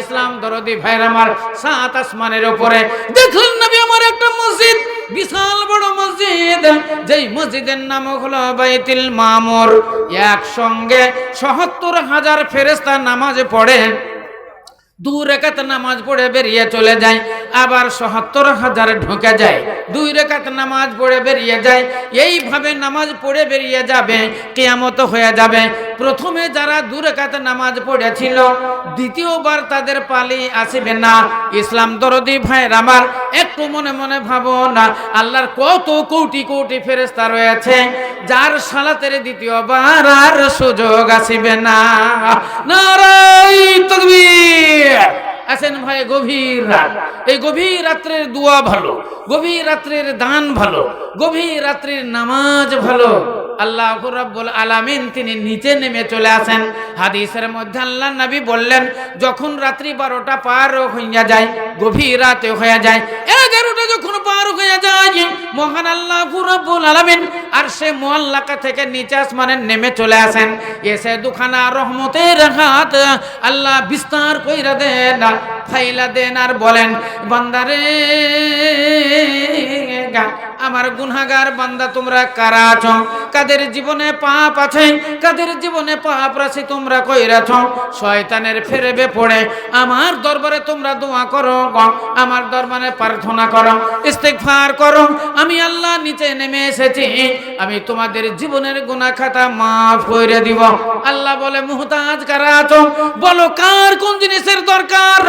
ইসলাম দরদি ভাইয়ের আমার সাত আসমানের উপরে। দেখলেন নবী, আমার একটা মসজিদ, বিশাল বড় মসজিদ, যেই মসজিদের নাম হলো বাইতুল মামুর। একসঙ্গে সত্তর হাজার ফেরেস্তা নামাজ পড়ে, দু রেখাত নামাজ পড়ে বেরিয়ে চলে যায়, আবার সত্তর হাজার ঢুকে যায়, দুই রেখাত নামাজ পড়ে বেরিয়ে যায়। এইভাবে নামাজ পড়ে বেরিয়ে যাবে, কেয়ামত হয়ে যাবে। প্রথমে যারা দু রেখাত নামাজ পড়েছিল, দ্বিতীয়বার তাদের পালি আসবে না। ইসলাম দরদি ভাইয়ের আমার, একটু মনে মনে ভাবো না, আল্লাহর কত কোটি কোটি ফেরেস্তা রয়েছে, যার সালাতের দ্বিতীয়বার আর সুযোগ আসিবে না। আছেন ভাই, গভীর রাত। এই গভীর রাত্রের দোয়া ভালো, গভীর রাত্রের দান ভালো, গভীর রাত্রের নামাজ ভালো। আল্লাহ রাব্বুল আলামিন তিনি নিচে নেমে চলে আসেন। হাদিসের মধ্যে আল্লাহ নবী বললেন, যখন রাত্রি বারোটা পার হইয়া যায়, গভীর রাতে হয়ে যায়, এগারোটা যখন পার হয়ে যায়, মহান আল্লাহ রাব্বুল আলামিন আর সে মোয়াল্লাকা থেকে নিচে আসমানে নেমে চলে আসেন। এসে দুখানা রহমতের হাত আল্লাহ বিস্তার কইরা দেন, ফাইলা দেন আর বলেন, বান্দারে আমার গুনাগার বান্দা, তোমরা কারা আছো? কাদের জীবনে পাপ আছে? কাদের জীবনে পাপ আছে তোমরা কইরাছ শয়তানের ফেরেবে পড়ে। আমার দরবারে তোমরা দোয়া করো আমার দরবারে প্রার্থনা করো, ইস্তেগফার করো। আমি আল্লাহ নিচে নেমে এসেছি। আমি তোমাদের জীবনের গুনাহ খাতা মাফ করে দিব। আল্লাহ বলে, মুহতাজ কারা আছো? বলো, কার কোন জিনিসের দরকার?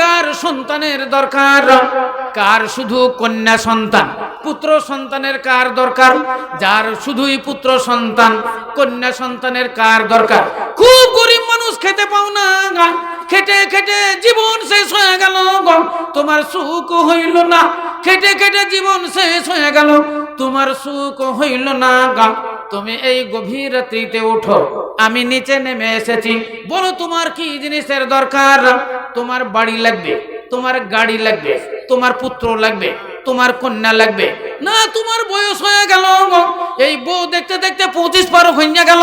কার সন্তানের দরকার? কার শুধু কন্যা সন্তান? পুত্র সন্তানের কার দরকার? যার শুধুই পুত্র সন্তান, কন্যা সন্তানের কার দরকার? খুব গরিব মানুষ খেতে পাও না খেটে খেটে জীবন শেষ হয়ে গেল তোমার সুখ হইল না। খেটে খেটে জীবন শেষ হয়ে গেল। তোমার সুখ হইল না গা। তুমি এই গভীর রাত্রিতে উঠো আমি নিচে নেমে এসেছি। বলো তোমার কি জিনিসের দরকার? তোমার বাড়ি লাগবে, তোমার গাড়ি লাগবে, তোমার পুত্র লাগবে। তোমার কন্যা লাগবে না, তোমার বয়স হয়ে গেল। এই বউ দেখতে দেখতে পঁচিশ পার হইয়া গেল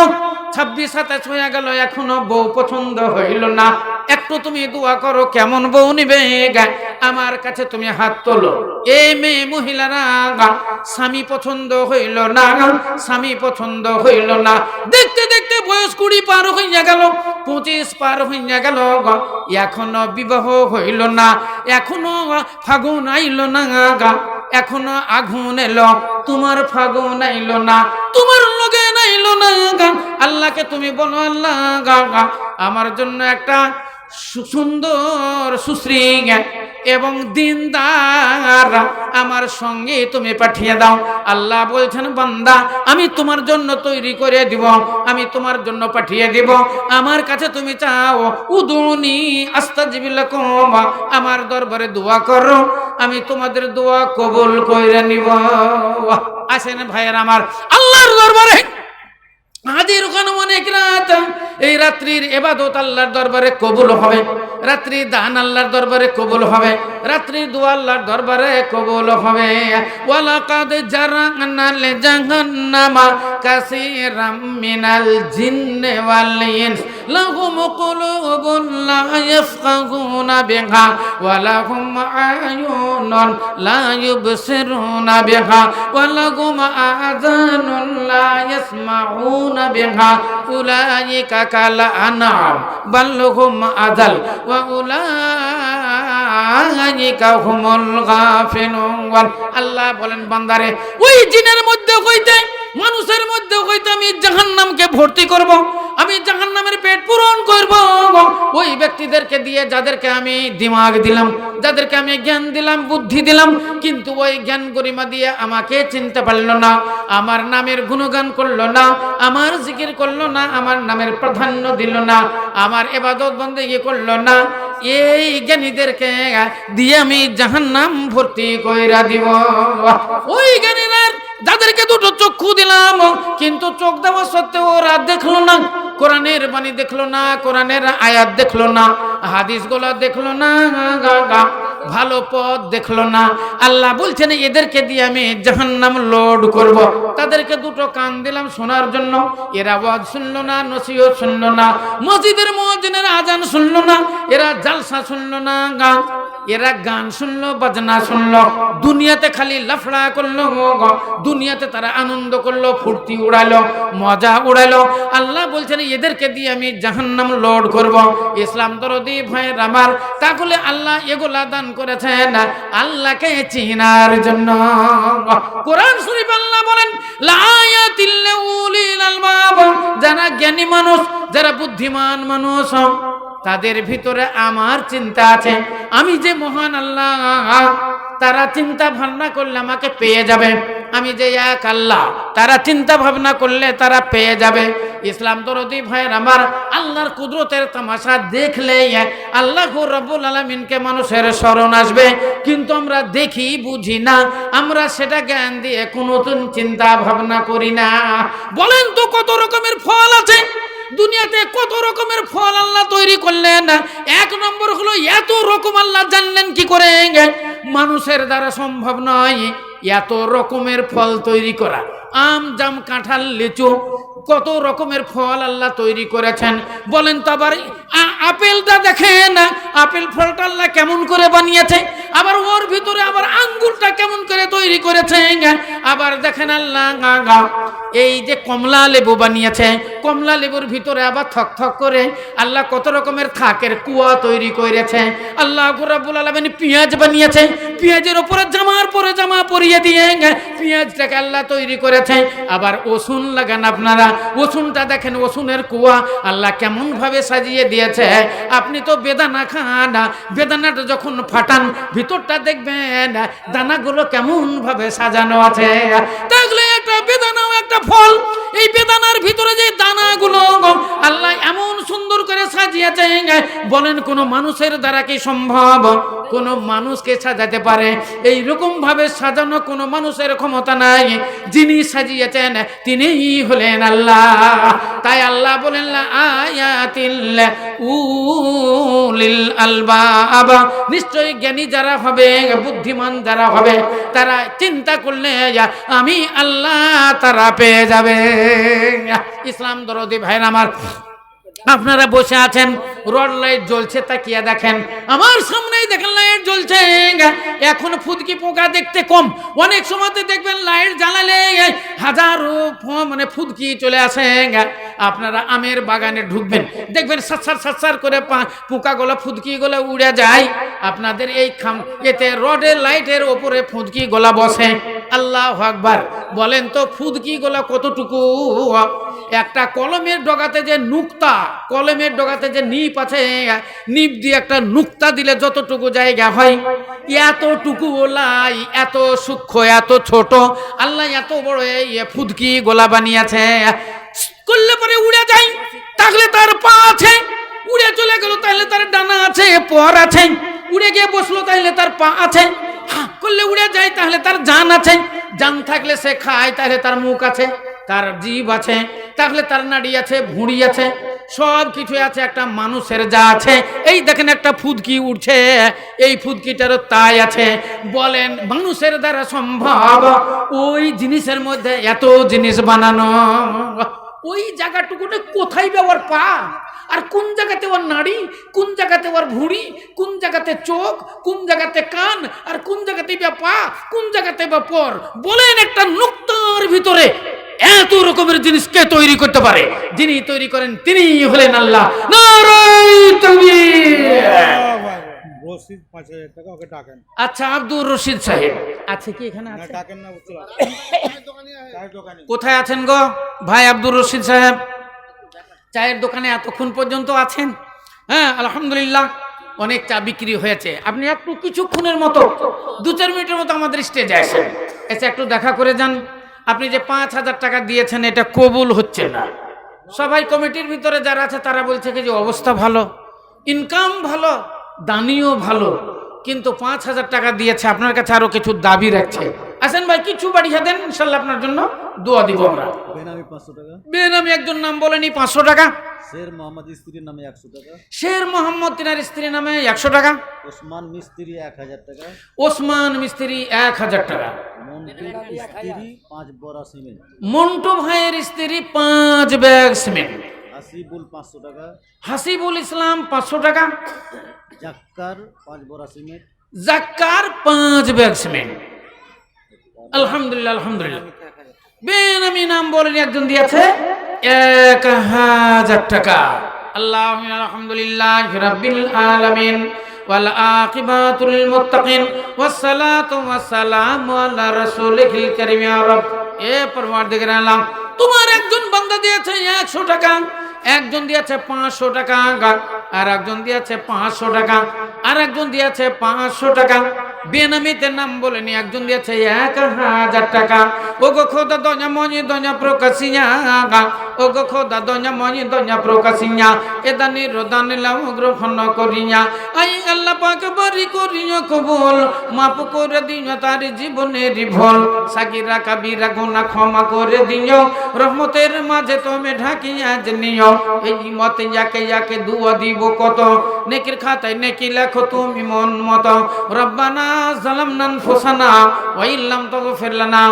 ছাব্বিশ, সাতাশ হয়ে গেল, এখনও বউ পছন্দ হইল না একটু তুমি দোয়া করো, কেমন বউ নিবে? আমার কাছে তুমি হাত তোলো এই মেয়ে মহিলারা স্বামী পছন্দ হইল না স্বামী পছন্দ হইল না দেখতে দেখতে বয়স কুড়ি পার হইয়া গেল, পঁচিশ পার হইয়া গেল। এখনও বিবাহ হইল না, এখনও ফাগুন আইল না গা এখনও আগুন এলো তোমার ফাগুন আইলো না, তোমার লগে নাইলো না গা। আল্লাহকে তুমি বলো, আল্লাহ আমার জন্য একটা সুন্দর সুশ্রী এবং দিনদার আমার সঙ্গে তুমি পাঠিয়ে দাও। আল্লাহ বলছেন, বান্দা, আমি তোমার জন্য তৈরি করে দিব, আমি তোমার জন্য পাঠিয়ে দিব। আমার কাছে তুমি চাও, উদুনি আস্তাজিবিল্লাকুম আমার দরবারে দোয়া করো, আমি তোমাদের দোয়া কবুল কইরা নিব। আসেন ভাইয়ের আমার, আল্লাহর দরবারে। আদির অনেক রাত। এই রাত্রির এবাদত আল্লাহর দরবারে কবুল হবে। রাত্রি দান আল্লাহর দরবারে কবুল হবে। রাত্রি দোয়া আল্লাহর দরবারে কবুল হবে। ওয়ালাকাদ জারানা লে জাহান্নামা কাসীরাম মিনাল জিন্নি ওয়াল ইনস। লাহুম কুলুবুন লা ইয়াফকাহুনা বিহা ওয়া লাহুম আয়ুনুন লা ইউবসিরুনা বিহা ওয়া লাহুম আযানুন লা ইয়াসমাউনা বিহা। উলাইকা কাল আনআম, বাল হুম আযাল ওয়া উলাইকা আল্লাহ বলেন বান্দারে ওই জিনের মধ্যে কইতে মানুষের মধ্যে হইতে আমি জাহান্নামকে ভর্তি করব। আমি জাহান্নামের পেট পূরণ করব। ওই ব্যক্তিদেরকে দিয়ে যাদেরকে আমি দিমাগ দিলাম, যাদেরকে আমি জ্ঞান দিলাম, বুদ্ধি দিলাম, কিন্তু ওই জ্ঞান গরিমা দিয়ে আমাকে চিনতে পারল না, আমার নামের গুণগান করল না, আমার জিকির করল না, আমার নামের প্রাধান্য দিল না, আমার এবাদত বন্দেগি করল না। এই জ্ঞানীদেরকে দিয়ে আমি জাহান্নাম ভর্তি কইরা দিব। ওই জ্ঞানীরা যাদেরকে দুটো চক্ষু দিলাম কিন্তু চোখ দেওয়া সত্ত্বেও ওরা দেখল না কোরআনের বাণী দেখল না কোরআনের আয়াত দেখল না হাদিসগুলো দেখল না গা, গা। ভালো পথ দেখল না আল্লাহ বলছেন এদেরকে দিয়ে আমি জাহান্নাম লোড করব। তাদেরকে দুটো কান দিলাম শোনার জন্য এরা ওয়াজ শুনলো না নসিও শুনলো না মসজিদের মসজিদের আজান শুনলো না এরা জালসা শুনলো না গান এরা গান শুনলো, বাজনা শুনলো, দুনিয়াতে খালি লাফড়া করল দুনিয়াতে তারা আনন্দ করল, ফুর্তি উড়ালো, মজা উড়ালো। আল্লাহ বলছেন, এদেরকে দিয়ে আমি জাহান্নাম লোড করব। ইসলাম দরদি, ভাইয়ের আমার। তাহলে আল্লাহ এগুলা দান করেছেন। আল্লাহকে চিনার জন্য। কোরআন শরীফ আল্লাহ বলেন যারা জ্ঞানী মানুষ, যারা বুদ্ধিমান মানুষ। তাদের ভিতরে আমার চিন্তা আছে। আমি যে মহান আল্লাহ, তারা চিন্তা ভাবনা করলে আমাকে পেয়ে যাবে। আমি যে এক আল্লাহ, তারা চিন্তা ভাবনা করলে তারা পেয়ে যাবে। ইসলাম দরদি ভাইয়ের আমার আল্লাহর কুদরতের তামাশা দেখলে আল্লাহ রব্বুল আলমিনকে মানুষের স্মরণ আসবে। কিন্তু আমরা দেখি, বুঝি না। আমরা সেটা জ্ঞান দিয়ে কোনো চিন্তা ভাবনা করি না। বলেন তো কত রকমের ফল আছে? দুনিয়াতে কত রকমের ফল আল্লাহ তৈরি করলেন? এক নম্বর হলো, এত রকম আল্লাহ জানলেন কি করে? মানুষের দ্বারা সম্ভব নয় এত রকমের ফল তৈরি করা। আম, জাম, কাঁঠাল, লিচু কত রকমের ফল আল্লাহ তৈরি করেছেন। বলেন তো আবার আপেলটা দেখেন, আপেল ফলটা আল্লাহ কেমন করে বানিয়েছে? আবার ওর ভিতরে আবার আঙ্গুরটা কেমন করে তৈরি করেছে? আবার দেখেন আল্লাহ এই যে কমলা লেবু বানিয়েছে, কমলা লেবুর ভিতরে আবার থক থক করে আল্লাহ কত রকমের থাকের কুয়া তৈরি করেছে। আল্লাহ রাব্বুল আলামিন পেঁয়াজ বানিয়েছে, পেঁয়াজের ওপরে জামার পরে জামা পরিয়ে দিয়ে পেঁয়াজটাকে আল্লাহ তৈরি করেছে। আবার ওসুন লাগান আপনারা ওসুনটা দেখেন, ওসুনের কুয়া। আল্লাহ কেমন ভাবে সাজিয়ে দিয়েছে। আপনি তো বেদানা খান। বেদানাটা যখন ফাটান, ভিতরটা দেখবেন দানাগুলো কেমন ভাবে সাজানো আছে। একটা বেদানাও একটা ফল। এই বেদানার ভিতরে যে দানাগুলো, আল্লাহ এমন সুন্দর করে সাজিয়েছে। বলেন, কোন মানুষের দ্বারা কি সম্ভব? কোন মানুষকে সাজাতে পারে। এই রকম ভাবে সাজানো কোন মানুষের ক্ষমতা নাই। যিনি সাজিয়েছেন, তিনিই হলেন আল্লাহ। তাই আল্লাহ বলেন, লা উলিল আলবাব। নিশ্চয়ই জ্ঞানী যারা হবে, বুদ্ধিমান যারা হবে, তারা চিন্তা করলে আমি আল্লাহ তারা পেয়ে যাবে। ইসলাম দরদি ভাইরা আমার আপনারা বসে আছেন, রড লাইট জ্বলছে, তাকিয়া দেখেন। আমার সামনেই দেখেন লাইট জ্বলছে এখন ফুদকি পোকা দেখতে কম। অনেক সময়তে দেখবেন লাইট জ্বালালে হাজারো মানে ফুদকি চলে আসে আপনারা আমের বাগানে ঢুকবেন। দেখবেন সাতসার সাতসার করে পোকাগুলো, ফুদকিগুলো উড়ে যায়। আপনাদের এই খাম এতে রডের, লাইটের ওপরে ফুদকি গোলা বসে। আল্লাহ আকবার। বলেন তো ফুদকি গোলা কতটুকু? একটা কলমের ডগাতে যে নুক্তা, কলমের ডগাতে যে নিপ আছে, নিপ দিয়ে একটা নুক্তা দিলে যতটুকু জায়গা হয়, এতটুকু ওলাই, এত সূক্ষ্ম, এত ছোট। আল্লাহ এত বড় এই ফুদকি গোলা বানিয়েছে। করলে পরে উড়ে যায় তাহলে তার পা আছে, উড়ে চলে গেল তাহলে তার ডানা আছে, পর আছে, উড়ে গিয়ে বসল তাহলে তার পা আছে। করলে উড়ে যায়, তাহলে তার জান আছে। জান থাকলে সে খায়, তাহলে তার মুখ আছে, তার জীব আছে, তাহলে তার নাড়ি আছে, ভুঁড়ি আছে, সব কিছু আছে, একটা মানুষের যা আছে। এই দেখেন একটা ফুদকি উঠছে এই ফুদকিটারও তাই আছে। বলেন, মানুষের দ্বারা সম্ভব ওই জিনিসের মধ্যে এত জিনিস বানানো। ওই জায়গাটুকুটা কোথায় ব্যবহার পা আর কোন জায়গাতে ওর নাড়ি কোন জায়গাতে ওর ভুঁড়ি কোন জায়গাতে চোখ কোন জায়গাতে কান আর কোন জায়গাতে বা পা কোন জায়গাতে বা পর? বলেন একটা নুক্তার ভিতরে এত রকমের জিনিস কে তৈরি করতে পারে? যিনি তৈরি করেন তিনি হলেন আল্লাহ। আচ্ছা আব্দুর রশিদ সাহেব। আছে কি এখানে না আছে? ডাকেন না বুঝতে চায়ের দোকানে কোথায় আছেন গো? ভাই আব্দুর রশিদ সাহেব। চায়ের দোকানে এতক্ষণ পর্যন্ত আছেন? হ্যাঁ আলহামদুলিল্লাহ, অনেক চা বিক্রি হয়েছে। আপনি একটু কিছুক্ষণের মতো, দু চার মিনিটের মতো আমাদের স্টেজে আসেন। এসে একটু দেখা করে যান। আপনি যে পাঁচ হাজার টাকা দিয়েছেন, এটা কবুল হচ্ছে না। সবাই কমিটির ভিতরে যারা আছে, তারা বলছে যে অবস্থা ভালো। ইনকাম ভালো দানিও ভালো। কিন্তু পাঁচ হাজার টাকা দিয়েছে, আপনার কাছে আরও কিছু দাবি রাখছে। আসেন ভাই কিছু পাঠিয়ে দেন ইনশাল্লাহ আপনার জন্য দোয়া দিব আমরা। বেনামি পাঁচশো টাকা। বেনামি একজন নাম বলেনি পাঁচশো টাকা। শের মোহাম্মদ স্ত্রীর নামে একশো টাকা। শের মোহাম্মদ তিনার স্ত্রী নামে একশো টাকা। ওসমান মিস্ত্রি এক হাজার টাকা। ওসমান মিস্ত্রি এক হাজার টাকা। স্ত্রী পাঁচ বড়া সিমেন্ট। মন্টু ভাইয়ের স্ত্রী পাঁচ ব্যাগ সিমেন্ট। আসিবুল পাঁচশো টাকা। হাসিবুল ইসলাম পাঁচশো টাকা। জাক্কার পাঁচ বড়া সিমেন্ট। জাক্কার পাঁচ ব্যাগ সিমেন্ট। আলহামদুলিল্লাহ আলহামদুলিল্লাহ। বেনামি নাম বলেনি একজন দিয়েছে। এক হাজার টাকা। আল্লাহ আলহামদুলিল্লাহ রাব্বিল আলামিন ওয়াল আকিবাতুল মুত্তাকিন ওয়াসসালাতু ওয়াসসালামু আলা রাসূলিল কারীম। ইয়া রাব এ পরওয়ারদিগার আলম তোমার একজন বান্দা দিয়েছে 100 টাকা। একজন দিয়েছে পাঁচশো টাকা আর একজন দিয়েছে পাঁচশো টাকা, আর একজন দিয়েছে পাঁচশো টাকা। বেনামিতে নাম বলেনি একজন দিয়েছে এক হাজার টাকা। ও গো খোদা দনা মনি দনা প্রকাশিয়া ও গো মনি দঞ্জা প্রকাশিয়া এ দানি রোদান লাম গ্রহণ করিয়া। আই আল্লাহ পাক বারি করিয়া কবুল মাপ করে দিও তার জীবনের ভুল। সাকিরা কাবিরা গুনাহ ক্ষমা করে দিও, রহমতের মাঝে তুমি ঢাকিয়া নিও। এই মতে যাকে যাকে দুয়া দিব কত? নেকির খাতায় নেকি লেখো তুমি মন মতো। রব্বানা জালামনা আনফুসানা ওয়া ইল্লাম তাগফির লানা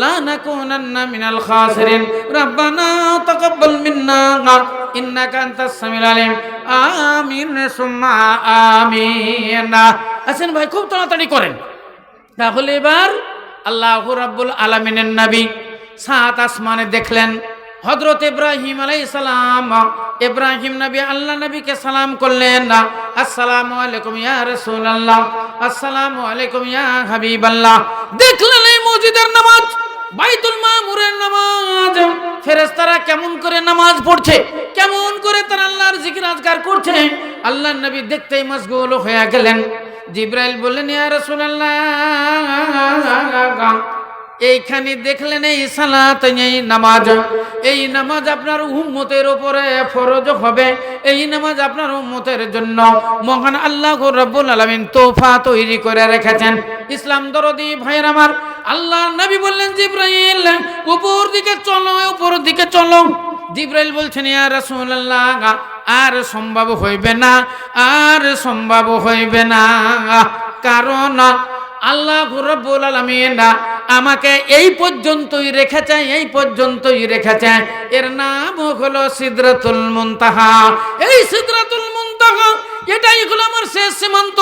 লা নাকুনান্না মিনাল খাসিরিন। রব্বানা তাকাব্বাল মিন্না ইন্নাকা আনতাস সামিউল আলিম। আমিন সুম্মা, আমিন। আছেন ভাই, খুব তাড়াতাড়ি করেন। তাহলে এবার আল্লাহ রাব্বুল আলামিনের নবী সাত আসমানে দেখলেন হজরত ইব্রাহিম আলাই সালাম। ইব্রাহিম নবী আল্লাহ নবীকে সালাম করলেন, না, আসসালামু আলাইকুম ইয়া রাসূলুল্লাহ, আসসালামু আলাইকুম ইয়া হাবিবাল্লাহ। দেখলেন এই মসজিদের নামাজ। বাইতুল মামুরের নামাজ। ফেরেশতারা কেমন করে নামাজ পড়ছে, কেমন করে তারা আল্লাহর জিকির আজগার করছে, আল্লাহর নবী দেখতেই মশগুল হয়ে গেলেন। জিব্রাইল বললেন, ইয়া রাসূলুল্লাহ এইখানে দেখলেন এই সালাত এই নামাজ। এই নামাজ আপনার উম্মতের উপরে ফরজ হবে। এই নামাজ আপনার উম্মতের জন্য মহান আল্লাহ রব্বুল আলামিন তোফা তৈরি করে রেখেছেন। ইসলাম দরদি ভাইয়ের আমার, আল্লাহ নবী বললেন, জিব্রাইল, উপর দিকে চলো, উপর দিকে চলো। জিব্রাইল বলছেন, ইয়া রাসূলুল্লাহ, আর সম্ভব হইবে না, আর সম্ভব হইবে না। কারণ আল্লাহ রব্বুল আলামিন আমাকে এই পর্যন্তই রেখেছে এই পর্যন্তই রেখেছে। এর নাম হলো সিদ্রাতুল মুনতাহা। এই সিদ্রাতুল এটাই হলো আমার শেষ সীমান্ত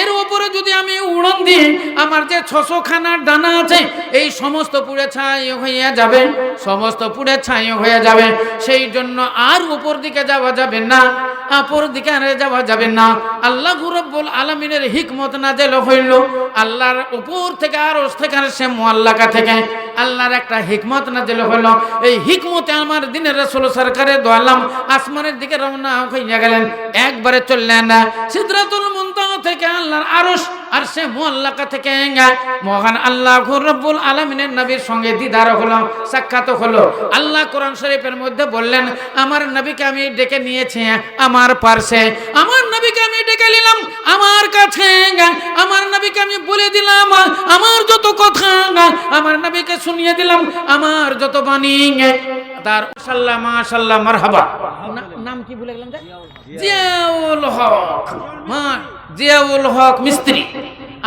এর উপরে যদি আমি উড়ন দিই, আমার যে ছশো খানার ডানা আছে, এই সমস্ত পুড়ে ছাই হয়ে যাবে, সমস্ত পুড়ে ছাই হয়ে যাবে। সেই জন্য আর উপর দিকে যাওয়া যাবে না অপর দিকে আর যাওয়া যাবে না। আল্লাহ রব্বুল আলমিনের হিকমত না নাজেল হইল। আল্লাহর উপর থেকে আর থেকে আর সে মোয়াল্লাকা থেকে। আল্লাহর একটা হিকমত না নাজেল হইল। এই হিকমতে আমার দিনের রসুল সরকারের দোয়ালাম, আসমানের দিকে রওনা হইয়া গেলেন। একবারে চললেন না। সিদ্ধাতুল মুনতাহা থেকে আল্লাহর আরশ আর সে মোয়াল্লাকা থেকে মহান আল্লাহ রব্বুল আলমিনের নবীর সঙ্গে দিদার হলো, সাক্ষাৎ হলো। আল্লাহ কোরআন শরীফের মধ্যে বললেন, আমার নবীকে আমি ডেকে নিয়েছি, আমার পার্শ্বে। আমার নবীকে আমি ডেকে নিলাম, আমার কাছে আমার নবীকে আমি বলে দিলাম, আমার যত কথা আমার নবীকে শুনিয়ে দিলাম, আমার যত বাণী তার মাশাল্লাহ মাশাল্লাহ মারহাবা। নাম কি ভুলে গেলাম? জিয়াউল হক। মা জিয়াউল হক মিস্ত্রি।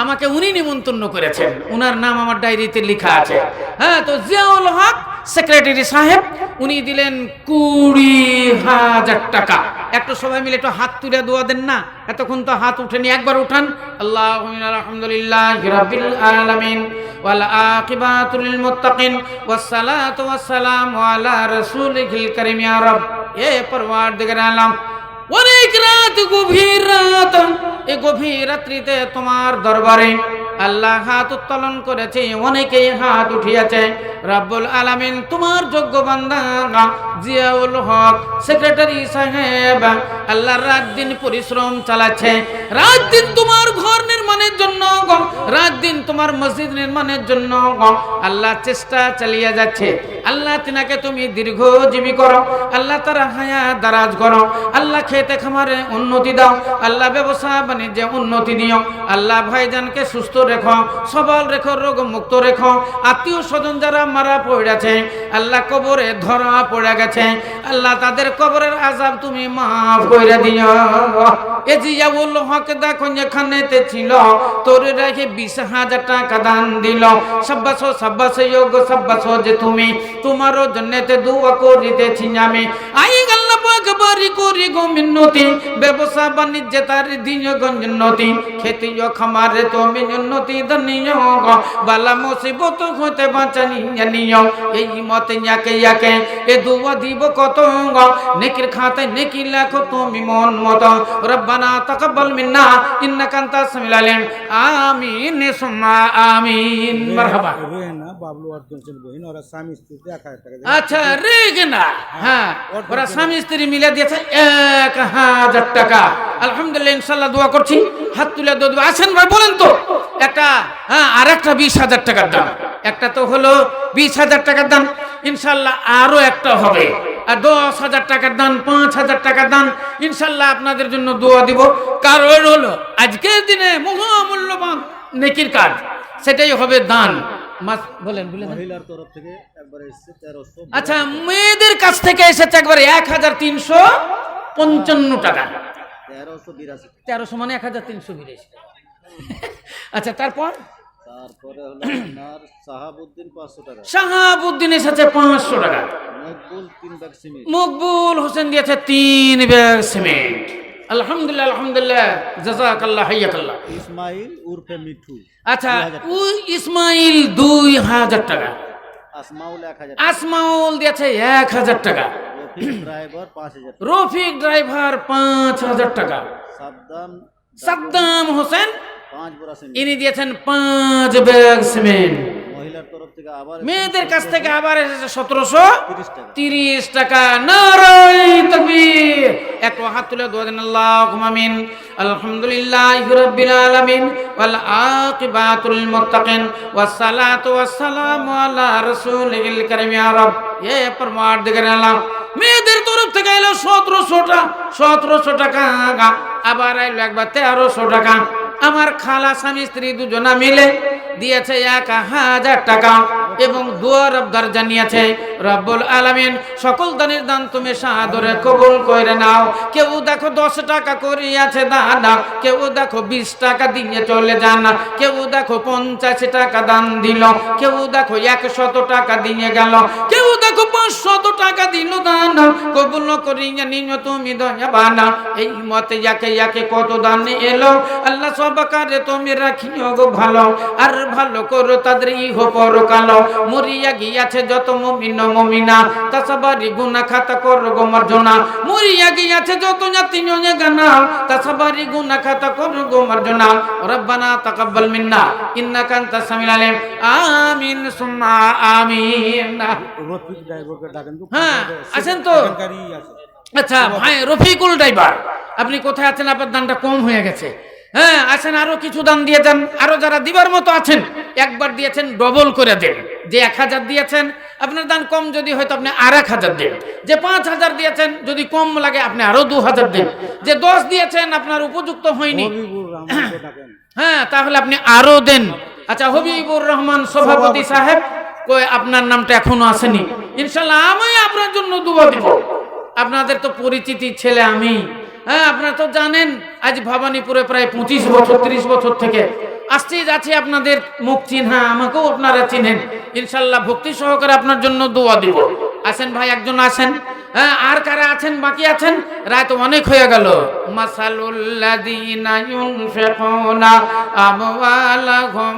আমাকে উনি নিমন্ত্রণ করেছেন। উনার নাম আমার ডায়েরিতে লেখা আছে। হ্যাঁ তো জিয়াউল হক সেক্রেটারি সাহেব, উনি দিলেন কুড়ি হাজার টাকা। একটু সবাই মিলে একটু হাত তুলে দোয়া দেন না। এতক্ষণ তো হাত উঠেনি, একবার উঠান। আল্লাহ আলহামদুলিল্লাহ রাব্বিল আলামিন। ওয়াল আকিবাতুল লিল মুত্তাকিন। ওয়াসসালাতু ওয়াসসালামু আলা রাসূলিল কারীম। ইয়া রাব, এ পরওয়ারদিগার আলম অনেক রাত গভীর রাত। এই গভীর রাত্রিতে তোমার দরবারে আল্লাহ হাত উত্তোলন করেছে, অনেকেই হাত উঠিয়েছে। রাব্বুল আলামিন তোমার যোগ্য বান্দা, জিয়াউল হক, সেক্রেটারি সাহেব আল্লাহ রাত দিন পরিশ্রম চালাচ্ছে। রাত দিন তোমার ঘর নির্মাণের জন্য রাত দিন তোমার মসজিদ নির্মাণের জন্য আল্লাহ চেষ্টা চালিয়ে যাচ্ছে। আল্লাহ তিনাকে তুমি দীর্ঘজীবী করো। আল্লাহ তারা হায়া দারাজ করো। আল্লাহ খেতে খামারে উন্নতি দাও। আল্লাহ ব্যবসা বাণিজ্যে উন্নতি দিও। আল্লাহ ভাইজানকে সুস্থ রেখো, সবল রোগ মুক্ত আত্মীয় স্বজন যারা মারা পড়েছে, আল্লাহ কবরে ধরা পড়ে গেছে। আল্লাহ তাদের কবরের আজাব তুমি মাফ করে দিও। এ হক ছিল, তোর রেখে বিশ হাজার টাকা দান দিল। সাব্বাস সাব্বাস যোগ সাব্বাস যে তুমি, তোমারও জন্যতে দুয়া করিতেছি আমি। আই আল্লাহ বাড়ি করি গো মিন্নতি ব্যবসা বাণিজ্য তার দিন গঞ্জনতি খেতি খামারে তো মিন্নতি ধনিয় বালা মুসিবত হতে বাঁচানি জানিও এই মতে ইয়াকে ইয়াকে এ দুয়া দিব কত নেকির খাতে নেকি লেখো তুমি মন মতো রব্বানা তাকাব্বাল মিন্না ইন্নাকা আনতাস সামিউল আলিম আমিন সুম্মা আমিন মারহাবা বাবলু অর্জুন বহিন ওরা স্বামী দেয়। আচ্ছা রেগনা হ্যাঁ ওরা স্বামী স্ত্রী মিলে দিয়েছে এক হাজার টাকা। আলহামদুলিল্লাহ ইনশাল্লাহ দোয়া করছি। হাত তুলে দোয়া। আসেন ভাই, বলেন তো, একটা হ্যাঁ আর একটা বিশ হাজার টাকার দাম। একটা তো হলো বিশ হাজার টাকার দাম। ইনশাল্লাহ আরও একটা হবে। আর দশ হাজার টাকার দান পাঁচ হাজার টাকার দান ইনশাল্লাহ আপনাদের জন্য দোয়া দিব। কারণ হলো, আজকের দিনে মহামূল্যবান নেকির কাজ, সেটাই হবে দান। মাস বলেন বলেন মহিলার তরফ থেকে একবার এসছে তেরোশো আচ্ছা মেয়েদের কাছ থেকে এসেছে একবারে এক হাজার তিনশো পঞ্চান্ন টাকা। তেরোশো বিরাশি। তেরোশো মানে এক হাজার তিনশো বিরাশি আচ্ছা তারপর? তারপরে হলো আপনার সাহাবুদ্দিন পাঁচশো টাকা। শাহাবুদ্দিন এসেছে পাঁচশো টাকা। মকবুল তিন ব্যাগ সিমেন্ট। মকবুল হোসেন দিয়েছে তিন ব্যাগ সিমেন্ট। আলহামদুলিল্লাহ আলহামদুলিল্লাহ। জাজাকাল্লাহ হাইয়াকাল্লাহ। ইসমাইল উর্ফে মিঠু। আচ্ছা ওই ইসমাইল দুই হাজার টাকা। আসমাউল এক হাজার আসমাউল দিয়েছে এক হাজার টাকা। রফিক ড্রাইভার পাঁচ হাজার টাকা। সাদ্দাম হোসেন পাঁচ বোরা সিমেন্ট। ইনি দিয়েছেন পাঁচ ব্যাগ সিমেন্ট। মেয়েদের কাছ থেকে আবার এসেছে সতেরোশো তিরিশ টাকা। একটু হাত তুলে দোয়া দেন আল্লাহ আমিন। আলহামদুলিল্লাহ রাব্বিল আলামিন। ওয়াল আকিবাতুল মুত্তাকিন। ওয়াস সালাতু ওয়াস সালামু আলা রাসূলিল কারীম। ইয়া রব এ পরমার্দিগার আল্লাহ। মেয়েদের তরফ থেকে এলো সতেরোশোটা সতেরোশো টাকা আবার এলো একবার তেরোশো টাকা। আমার খালা স্বামী স্ত্রী দুজনা মিলে দিয়েছে এক হাজার টাকা এবং দুয়ার রব্দার জানিয়েছে রব্বুল আলমিন সকল দানের দান তুমি সাদরে কবুল করে নাও। কেউ দেখো দশ টাকা করিয়াছে দান, কেউ দেখো বিশ টাকা দিয়ে চলে যান, কেউ দেখো পঞ্চাশ টাকা দান দিল, কেউ দেখো একশত টাকা দিয়ে গেল, কেউ পাঁচশত টাকা দিল দান কবুল করিয়া নিও তুমি দয়াবানা। এই মতে ইয়াকে ইয়াকে কত দান এলো। আল্লাহ সবাকারে তুমি রাখিও গো ভালো। আর ভালো করো তাদের ইহ পরকাল। মরিয়া গিয়াছে যত মমিন মমিনা। তা সবারই গুনা খাতা করো গো মার্জনা। মরিয়া গিয়াছে যত জাতি গানা। তা সবারই গুনা খাতা করো গো মার্জনা। রব্বানা তাকাব্বাল মিন্না। আমিন আমিন। ড্রাইভারকে ডাকেন হ্যাঁ, আছেন তো? আচ্ছা ভাই রফিকুল ড্রাইভার আপনি কোথায় আছেন? আপনার দানটা কম হয়ে গেছে। হ্যাঁ আছেন আরও কিছু দান দিয়ে দেন আরও যারা দিবার মতো আছেন একবার দিয়েছেন ডবল করে দেন। যে এক হাজার দিয়েছেন আপনার দান কম যদি হয়তো আপনি আর এক হাজার দেন। যে পাঁচ হাজার দিয়েছেন যদি কম লাগে আপনি আরও দু হাজার দেন। যে দশ দিয়েছেন আপনার উপযুক্ত হয়নি। হ্যাঁ তাহলে আপনি আরও দেন। আচ্ছা হবিবুর রহমান সভাপতি সাহেব কই আপনার নামটা এখনও আসেনি। ইনশাল্লাহ আমি আপনার জন্য দুয়া দিব। আপনাদের তো পরিচিতি ছেলে আমি। হ্যাঁ আপনারা তো জানেন, আজ ভবানীপুরে প্রায় পঁচিশ বছর, ত্রিশ বছর থেকে আসছি, যাচ্ছি আপনাদের মুখ চিহ্না। আমাকেও আপনারা চিনেন। ইনশাল্লাহ ভক্তি সহকারে আপনার জন্য দোয়া দিব। আসেন ভাই, একজন আসেন। হ্যাঁ আর কারা আছেন, বাকি আছেন? রাত অনেক হয়ে গেল। মাসালুল্লাযীনা ইউনফিকুনা আমওয়ালাহুম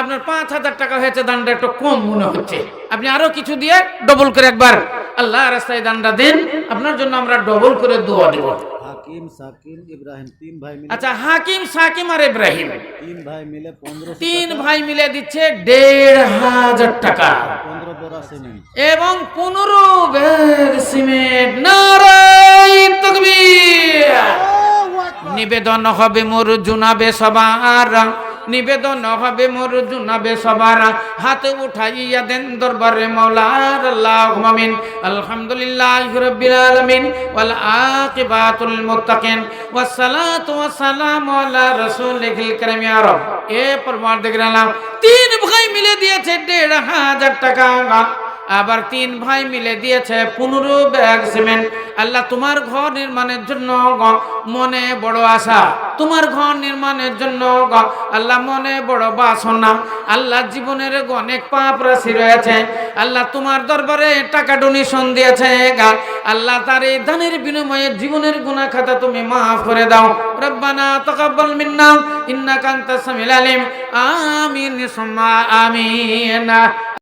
আপনার পাঁচ হাজার টাকা হয়েছে দানটা একটু কম মনে হচ্ছে। আপনি আরও কিছু দিয়ে ডবল করে একবার আল্লাহ রাস্তায় দানটা দেন আপনার জন্য আমরা ডবল করে দোয়া দেব। হাকিম সাকিম ইব্রাহিম তিন ভাই মিলে আচ্ছা হাকিম সাকিম আর ইব্রাহিম। তিন ভাই মিলে পনেরো তিন ভাই মিলে দিচ্ছে দেড় হাজার টাকা। সিমেন্ট। এবং পনেরো ব্যাগ সিমেন্ট। নারায়ণ তকবীর। নিবেদন হবে মোর জুনাবে সবার। নিবেদন হবে মোর জুনাবে সবার। হাত উঠাইয়া দেন দরবারে মৌলার আল্লাহ মামিন আলহামদুলিল্লাহ রব্বিল আলামিন। ওয়াল আকিবাতুল মুত্তাকিন। ওয়াস সালাতু ওয়াস সালামু আলা রাসূলিল কারীম। ইয়া রব, এ পরমার দেখরালা তিন ভাই মিলে দিয়েছে দেড় হাজার টাকা। আবার তিন ভাই মিলে দিয়েছে পনেরো ব্যাগ সিমেন্ট। আল্লাহ, তোমার ঘর নির্মাণের জন্য মনে বড় আশা। তোমার ঘর নির্মাণের জন্য আল্লাহ, মনে বড় বাসনা। আল্লাহ, জীবনের অনেক পাপ রাশি রয়েছে। আল্লাহ, তোমার দরবারে টাকা ডোনেশন দিয়েছে আল্লাহ, তার এই দানের বিনিময়ে জীবনের গুনাহ খাতা তুমি মাফ করে দাও। রব্বানা তাকাব্বাল মিন্না, ইন্নাকা আনতাস সামিউল আলিম। আমিন, সুম্মা আমিন।